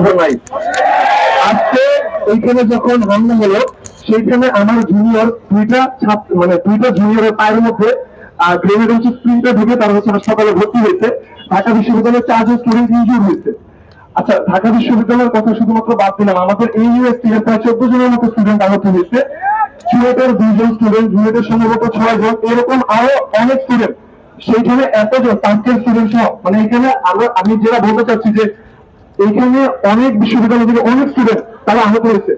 খবর আজকে যখন হামলা হলো, সেইখানে আমার জুনিয়র দুইটা মানে দুইটা জুনিয়রের পায়ের মধ্যে গ্রেনেড হচ্ছে ঢুকে হচ্ছে ভর্তি হয়েছে। ঢাকা বিশ্ববিদ্যালয়ের স্টুডেন্ট ইনজুর হয়েছে। আচ্ছা ঢাকা বিশ্ববিদ্যালয়ের কথা শুধুমাত্র বাদ দিলাম। আমাদের এই ইউএসটি এর প্রায় চোদ্দ জনের মতো স্টুডেন্ট আহত হয়েছে। দুইজন স্টুডেন্ট সম্ভবত ছয় জন এরকম আরও অনেক স্টুডেন্ট সেইখানে এতজন, পাঁচজন স্টুডেন্ট সহ মানে এখানে আমরা আমি যেটা বলতে চাচ্ছি যে এইখানে অনেক বিশ্ববিদ্যালয় থেকে অনেক স্টুডেন্ট তারা আহত হয়েছে।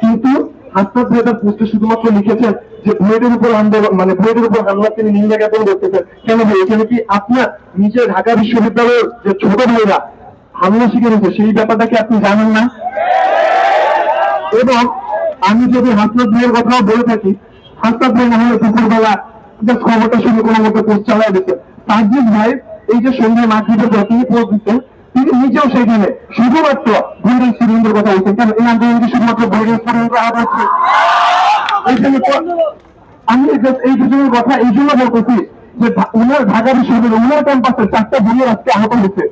কিন্তু হাসপাত ভাই তার পোস্টে শুধুমাত্র লিখেছেন যে বুয়েটের উপর আন্দোলন মানে বুয়েটের উপর হামলা তিনি নিন্দা জ্ঞাপন করতেছেন। কেন ভাই? এখানে কি আপনার নিজের ঢাকা বিশ্ববিদ্যালয়ের যে ছোট ভাইরা হামলা শিকার হয়েছে, সেই ব্যাপারটা কি আপনি জানেন না? এবং আমি যদি হাসনাত ভাইয়ের কথাও বলে থাকি, হাসনাত ভাই না হলে দুপুরবেলা just খবরটা শুনে কোনো মতো পোস্ট চালাই দিতে তাজিদ ভাই এই যে সন্ধ্যা মাতৃদের পর তিনি পোস্ট দিতেন তিনি নিজেও সেখানে শুধুমাত্র বুয়েটের স্টুডেন্টের কথা বলছেন। কেন? এই আন্দোলন কি শুধুমাত্র বুয়েটের স্টুডেন্টরা আহত হচ্ছে? আমি এই দুজনের কথা এই জন্য বলতেছি যে উনার ঢাকা বিশ্ববিদ্যালয় উনার ক্যাম্পাসে চারটা বুনিয়ার আজকে আহত হয়েছে।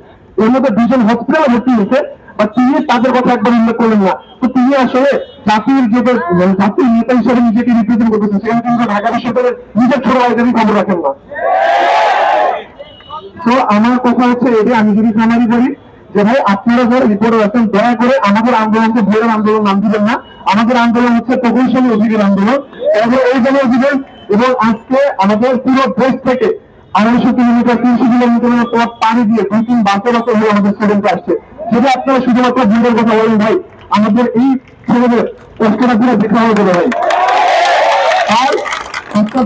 এর মধ্যে দুজন হসপিটালে ভর্তি হয়েছে, বা তিনি তাদের কথা একবার উল্লেখ করলেন না। তো তিনি আসলে জাতির যে মানে জাতির নেতা হিসেবে নিজেকে রিপ্রেজেন্ট করতেছেন সেখানে কিন্তু ঢাকা বিশ্ববিদ্যালয়ের নিজের ছোট ভাইদেরই খবর রাখেন না। তো আমার কথা হচ্ছে এটি আমি যদি সামারি করি যে ভাই, আপনারা যারা রিপোর্টার আছেন, দয়া করে আমাদের আন্দোলনকে ভোরের আন্দোলন নাম দিবেন না। আমাদের আন্দোলন হচ্ছে প্রকৌশলী অধিকার আন্দোলন। এবং এই জন্য দিবেন এবং আজকে আমাদের পুরো দেশ থেকে আড়াইশো কিলোমিটার, তিনশো কিলোমিটার পথ পাড়ি দিয়ে দুই তিন বাসে বাসে হয়ে আমাদের স্টুডেন্ট আসছে। যদি আপনারা শুধুমাত্র ভোটের কথা বলেন ভাই, আমাদের এই ছেলেদের কষ্টটা পুরো দেখা ভাই। আর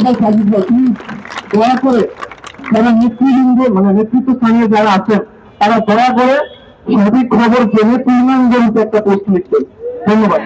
ভাই তুমি দয়া করে যারা নেতৃবৃন্দ মানে নেতৃত্ব স্থানীয় যারা আছেন, তারা দয়া করে সঠিক খবর জেনে পূর্ণাঙ্গ রূপে একটা পোস্ট লিখবেন ধন্যবাদ।